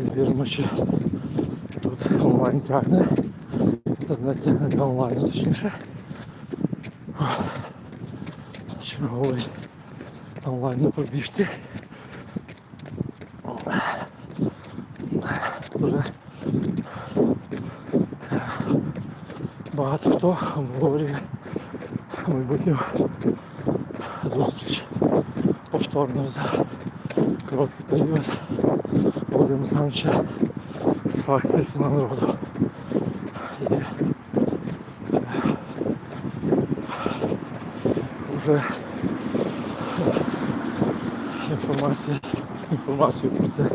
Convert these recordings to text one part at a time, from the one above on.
Перевіримо, чи тут онлайн тягне. Тягне для онлайну, точніше. Черговий онлайн на пробіжці. Вже багато хто обговорює майбутню зустріч повторно за короткий період Володимира Олександровича з фракції «Слуга народу. І е, вже інформація, інформацію про це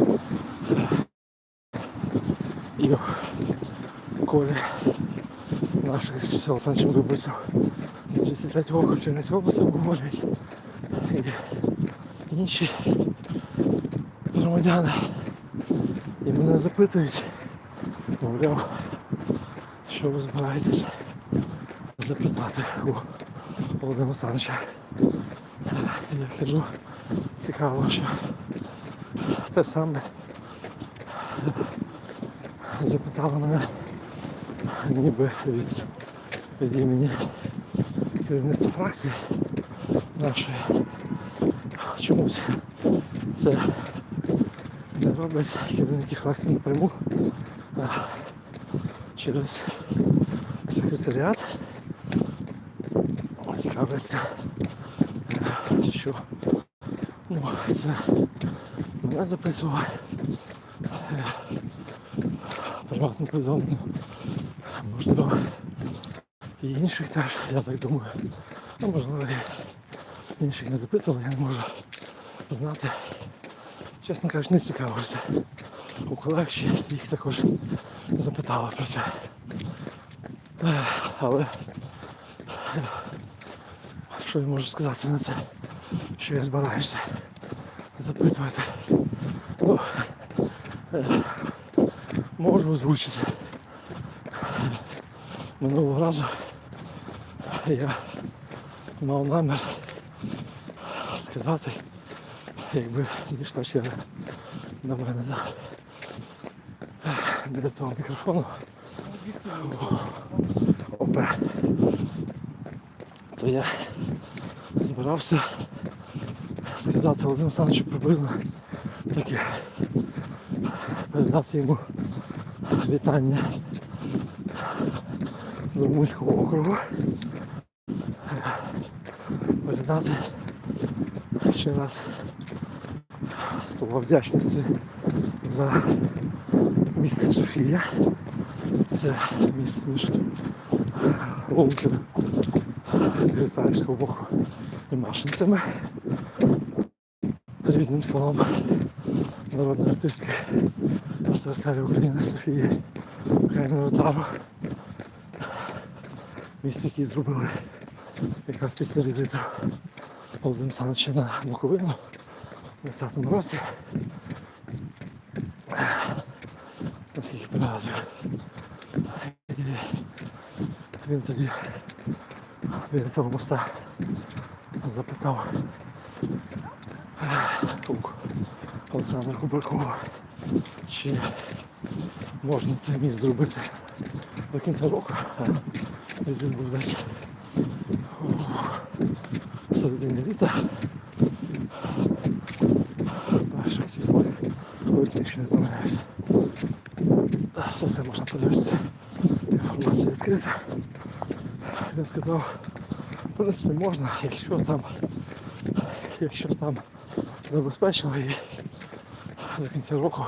і в колі наших з Олександром виборців з 33-го округу Чернівської області обговорюють і інші громадяни. І мене запитують, мовляв, що ви збираєтесь запитати у Володимира Олександровича. Я кажу, цікаво, що те саме запитали мене ніби від, від імені керівництва фракції нашої. Чомусь це роблять керівники напряму а через секретаріат цікавляться, що ну, це мене записували приватно повідомлення. Можливо, і інших теж, я так думаю. Ну, можливо, інших не запитували, я не можу знати. Чесно кажучи, не цікавився. У колег ще їх також запитали про це. Але що я можу сказати на це, що я збираюся запитувати. Ну, можу озвучити. Минулого разу я мав намір сказати, якби дійшла черга до мене да. біля того мікрофону. ОП. То я збирався сказати Володимиру Олександровичу приблизно таке. Передати йому вітання з Румунського округу. Передати ще раз слова вдячності за місце Софія. Це місце між Лункою з Грицарського боку і Машинцями. Рідним словом народної артистки СРСР України Софії Михайло Ротару. Місце, який зробили якраз після візиту Олександровича на Буковину у 20-му році. Наскільки. І він тоді біля цього моста запитав Олександра Кубракова, чи можна той міст зробити до кінця року. А був десь у середині літа. Перших числах, коли якщо не помиляюся. Все це можна подивитися. Інформація відкрита. Він сказав, в принципі, можна, якщо там, якщо там забезпечили і до кінця року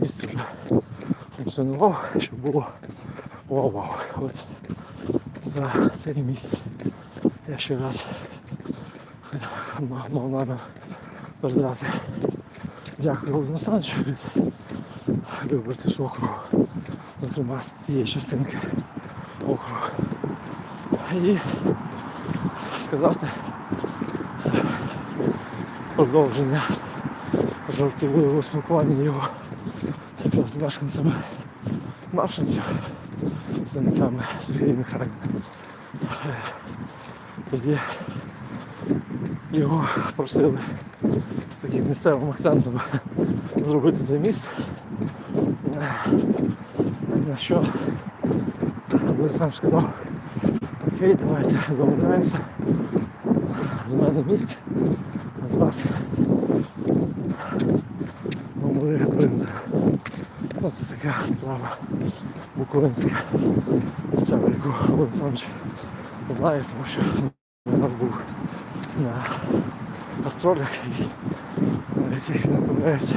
місто вже функціонував, щоб було вау-вау. От за цей місць я ще раз мав намір передати дякую Олександровичу від виборців округу, зокрема з цієї частинки округу. І сказати. Продовження. Жартівливого спілкування його. Якраз з мешканцями. Маршинців, земляками Сергія Михайлівни. Тоді його просили з таким місцевим акцентом зробити той міст. На що Олександр сказав, окей, давайте домовляємося. З мене міст, з вас малих з бринзою. Ну, це така страва буковинська. Місцева, яку Олександр знає, тому що у нас був на гастролях і навіть якщо не помиляюся,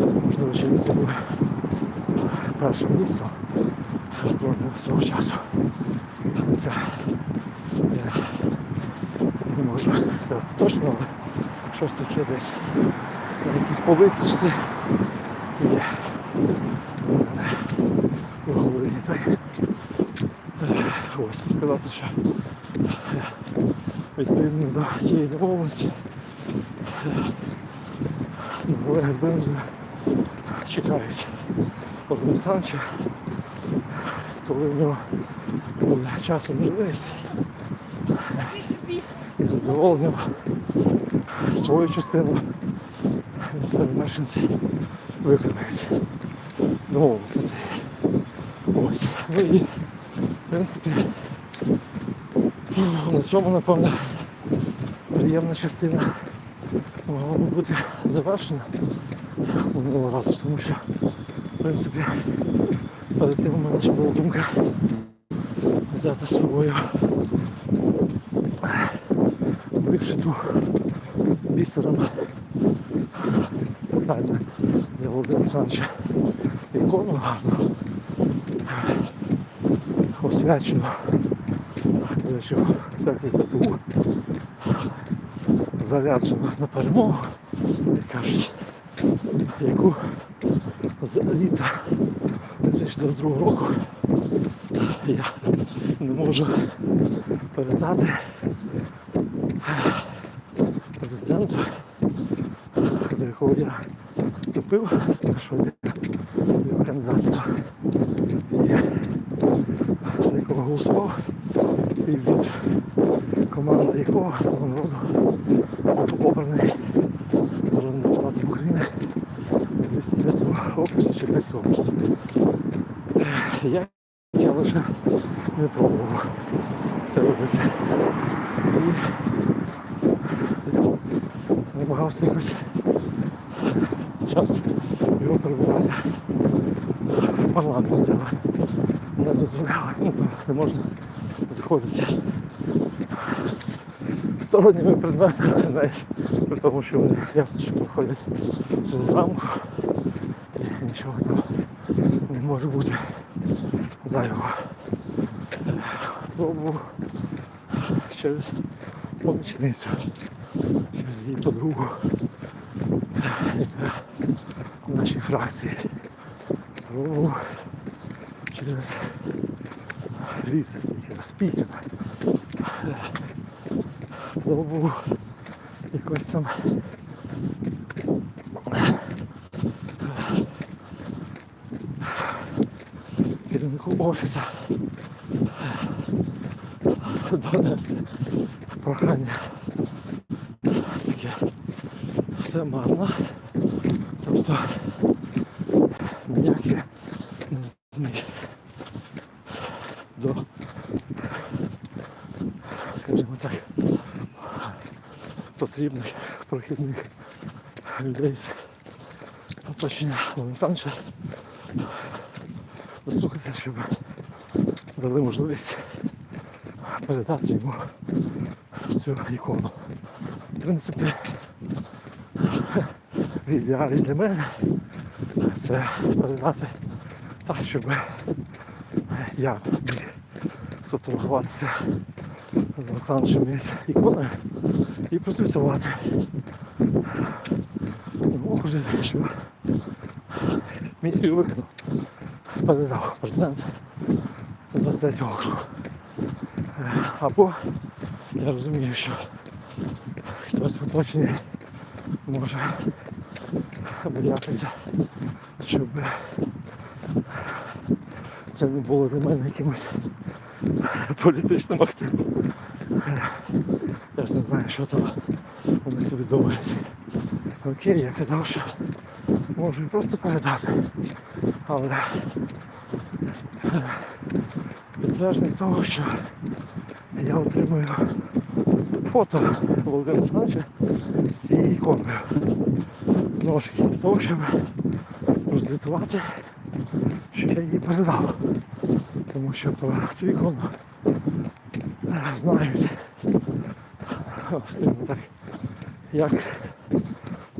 можливо, ще не був першим містом гастрольним свого часу. Хоча я не можу сказати точно, але щось таке десь на якійсь поличці є. У голові літає. Е, Ось сказати, що е, відповідно до тієї домовленості колеги з бензою чекають Володимира Санча, коли в нього буде час і можливість і задоволенням свою частину місцеві мешканці виконають домовленості. Ось. Ну і в принципі на цьому напевно приємна частина могла б бути завершена минулого разу, тому що принципі перед тим у мене ще була думка взяти з собою вишиту бісером спеціально для Володимира Олександровича ікону гарну освячену до речі, церкві ПЦУ заряджено на перемогу, як кажуть, яку з літа 2022 року. Я не можу передати. Президенту, за якого я топив з першого дня його кандидатства. І за якого голосував. І від команди якого свого народу був обраний народним депутатом України в 203 області. Я, я лише не пробував це робити. І намагався якось час його перебування в парламенті, але не дозволяли, ну, зараз не можна заходити сторонніми предметами, навіть при тому, що вони ясно, що проходять через рамку нічого там не може бути зайвого. Пробував через помічницю, через її подругу, яка в нашій фракції. Пробував через віце-спікера, спікера. Пробував якось там керівнику офісу донести прохання. Таке все марно. Тобто ніякі не зміг до, скажімо так, потрібних прохідних людей з оточення Олександра щоб дали можливість передати йому цю ікону. В принципі, в ідеалі для мене це передати так, щоб я міг сфотографуватися з Олександром з іконою і прозвітувати. Ну, вже що місію виконав. Передав президент 23 округу. Е, Або я розумію, що хтось в може боятися, щоб це не було для мене якимось політичним активом. Я ж не знаю, що там вони собі думають. Окей, я казав, що Можу просто передати. Але підтвердження того, що я отримую фото Володимира Олександровича з цією іконою. Знову ж для того, щоб розвітувати, що я її передав. Тому що про цю ікону знають так, як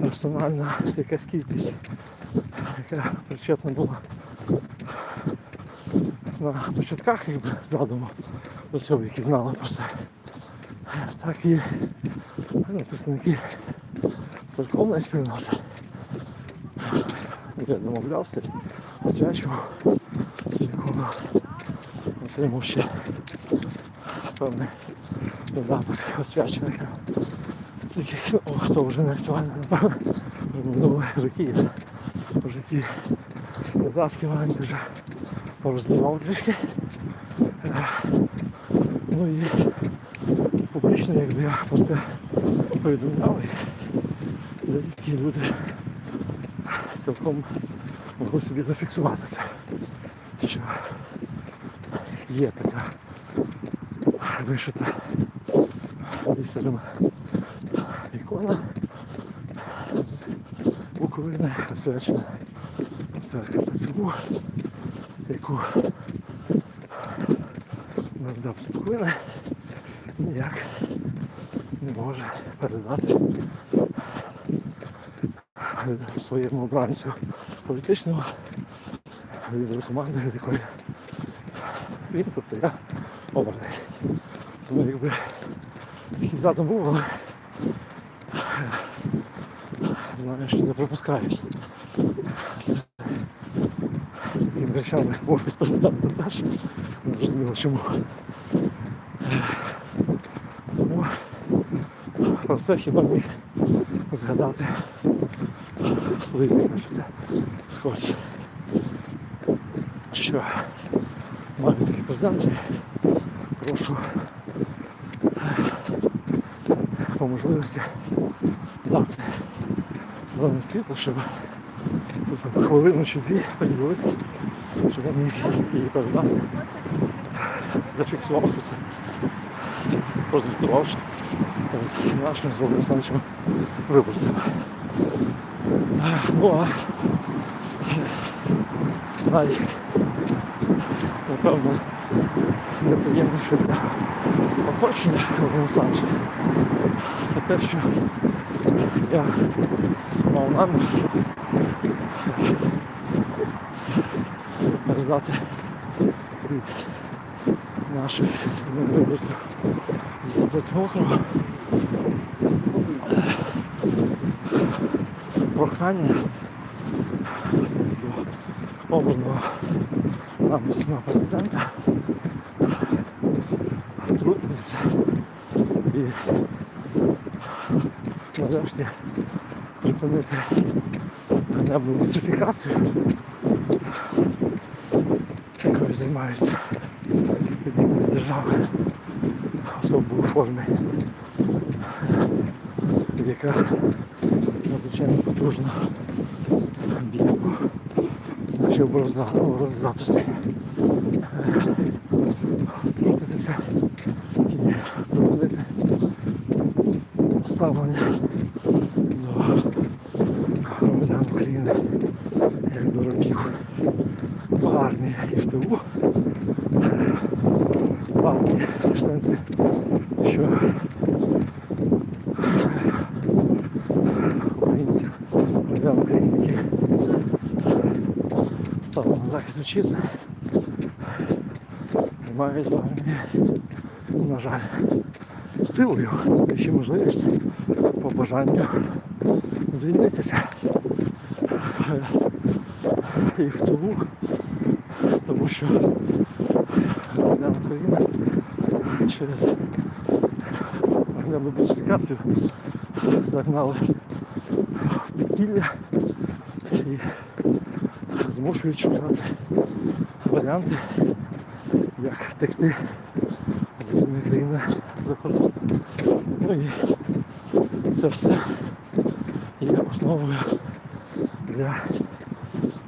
персональна якась кількість, яка причетна була на початках якби, задуму до цього, які знали про це. Так і ну, представники церковної спільноти. Я домовлявся, освячував цю ікону. Отримав ще певний додаток освячених. Таких, ну, хто вже не актуально, напевно, минулі роки. Вже ті додатки маленькі вже пороздавав трішки. Е, Ну і публічно, якби я про це повідомляв, деякі люди цілком могли собі зафіксувати це, що є така вишита бісером ікона з Буковини, освячена церква ПЦУ, яку надав з ніяк не може передати своєму обранцю політичного лідеру команди, від якої він, тобто я обраний. Тому якби такий задум але знаю, що не пропускають з такими в офіс президента теж. Не зрозуміло чому. Тому про це хіба міг згадати слизі, значить, вскользь. Що маю такі презенти, прошу по можливості дати зелене світло, щоб хвилину чи дві поділити, щоб я міг її передати, зафіксувавши це, прозвітувавши перед нашим з Володимиром Олександровичем виборцями. Ну а най, напевно, неприємніше для оточення Володимира Олександровича це те, передати від наших з ним виборців з 20 округу прохання до обраного нами всіма президента. Втрутитися і нарешті припинити ганебну нацифікацію, займаються від імені держави особи у формі, яка надзвичайно потужно б'є по нашій обороздатості. Втрутитися і припинити ставлення до громадян України як до років в армії і в ТУ. В армії в сенсі, що українців, громадян України, які стали захист вітчизни, тримають в армії, на жаль, силою, ще можливість по бажанню звільнитися. І в тилу, тому що громадян України через громадянну бюсифікацію загнали в підпілля. І змушують шукати варіанти, як втекти з рідної країни за кордон. Ну і це все є основою для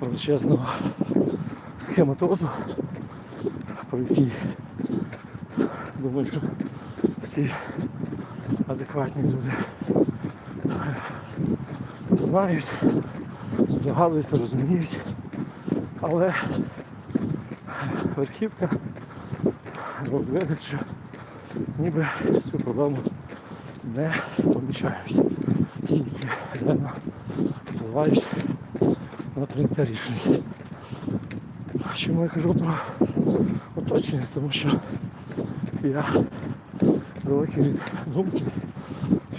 величезного схематозу, по якій думаю, що всі адекватні люди знають, здогадуються, розуміють, але верхівка робить що ніби цю проблему не помічають. Ті, які реально впливають на прийняття рішень. Чому я кажу про оточення? Тому що я далекий від думки,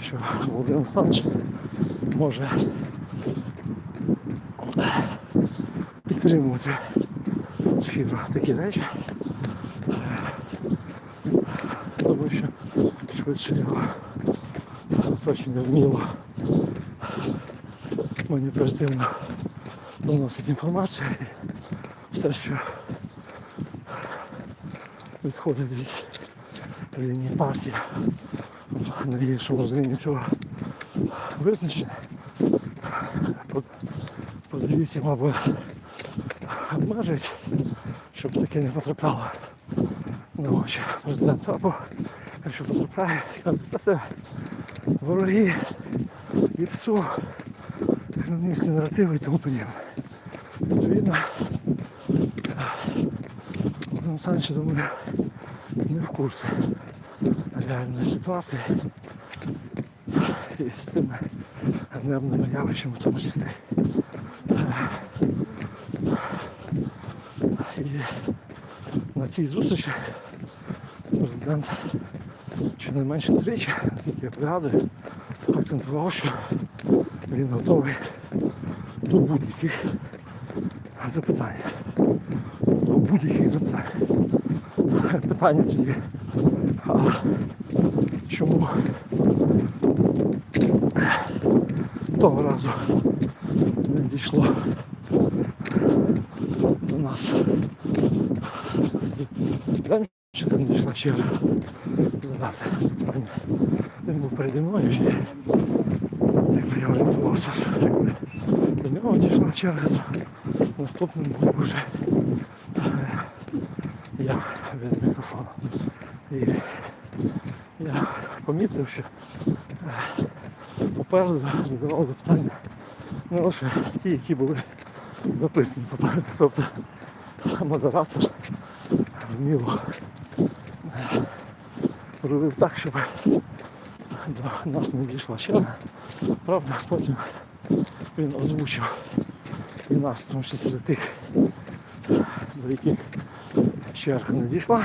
що Володимир Олександрович може підтримувати щиро такі речі. Тому що швидше його оточення вміло маніпулятивно доносить інформацію. Все, що відходить від лінії партії, в найгіршому розумінні цього визначення, под- подають їм або обмежують, щоб таке не потрапляло на очі президента, або якщо потрапляє, кажуть, це вороги і псу, кремлівські наративи і тому подібне. Відповідно, Володимир Олександрович, думаю, не в курсі реальної ситуації і з цими ганебними явищами в тому числі. І на цій зустрічі президент щонайменше тричі, тільки я пригадую, акцентував, що він готовий до будь-яких запитань. До будь-яких запитань. Питання тоді. А чому того разу не дійшло до нас з Демчика не дійшла черга задати запитання. Він був переді мною і якби я орієнтувався, що якби до нього дійшла черга, то наступним був вже я від мікрофону. І я помітив, що е, попереду задавав запитання не лише ті, які були записані попереду. Тобто модератор вміло робив так, щоб до нас не дійшла черга. Правда, потім він озвучив і нас, тому числі тих, до яких черга не дійшла,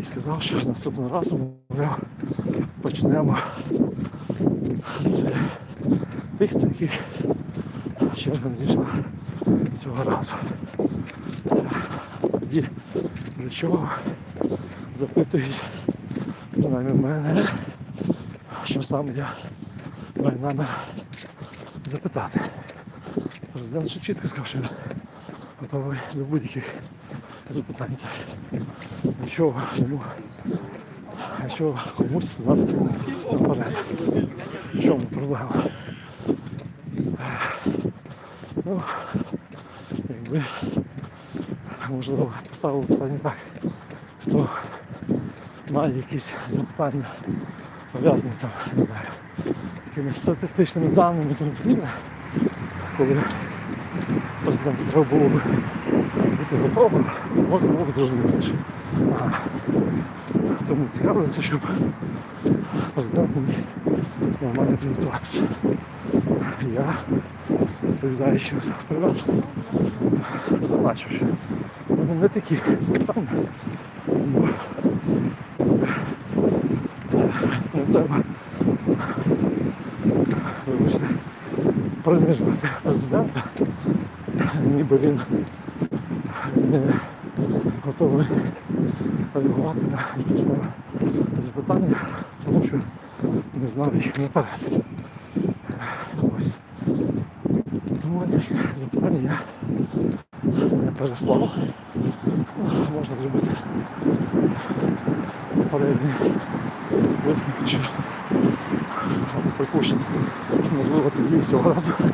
і сказав, що наступного разу мовляв, почнемо з тих, до яких черга не дійшла цього разу. Тоді для чого запитують принаймні в мене, що саме я маю намір запитати. Президент ще чітко сказав, що готовий до будь-яких запитань. Нічого йому, нічого комусь знати наперед. В чому проблема? Ну, якби можливо поставили питання так, хто має якісь запитання пов'язані там, не знаю, якимись статистичними даними тому подібне, коли президенту треба було б бути готовим, можна було б зрозуміти, що ага, тому цікавиться, щоб президент міг нормально підготуватися. Я відповідаючи вперед, зазначив, що мене не такі запитання, не треба вибачте, принижувати президента, ніби він не готовий реагувати на якісь запитання, тому що не знав їх наперед. Ось. Тому ніяких запитання я не переслав. Можна зробити попередні висновки, що припущення, що можливо тоді цього разу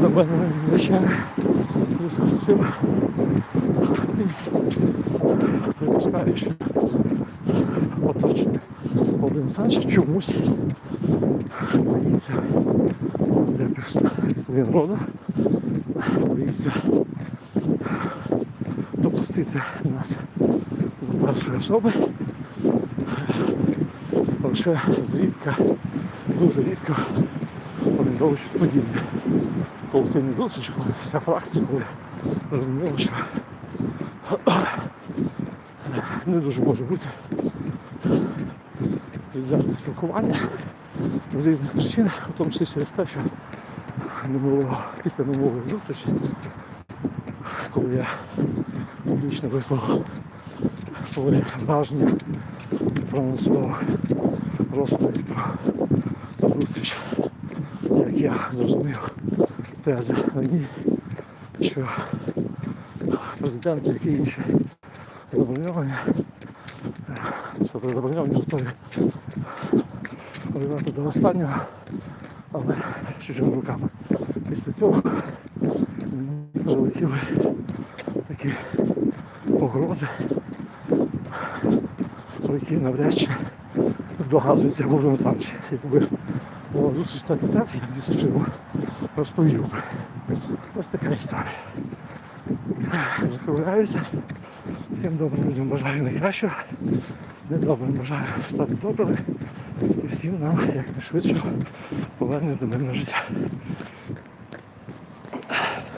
до мене не звичайно. В зв'язку з цим припускаю, що оточений Володимир Олександрович чомусь боїться для представлення народу, боїться допустити нас до першої особи. Лише зрідка, дуже рідко організовують подібне. Колективні зустрічі, коли вся фракція, коли розуміло, що не дуже може бути відверте спілкування з різних причин, в тому числі через те, що минулого, після минулої зустрічі, коли я публічно висловив своє враження і проанонсував розповідь про зустріч, як я зрозумів тези на ній, що президент, як і інші заброньовані, тобто заброньовані готові воювати до останнього, але чужими руками. Після цього мені прилетіли такі погрози, про які навряд чи здогадується Володимир Олександрович. Якби була зустріч тет тет я звісно, що йому розповів. Ось така історія. Закругляюся. Всім добрим людям бажаю найкращого. Недобрим бажаю стати добрими. І всім нам якнайшвидше повернення до мирного життя.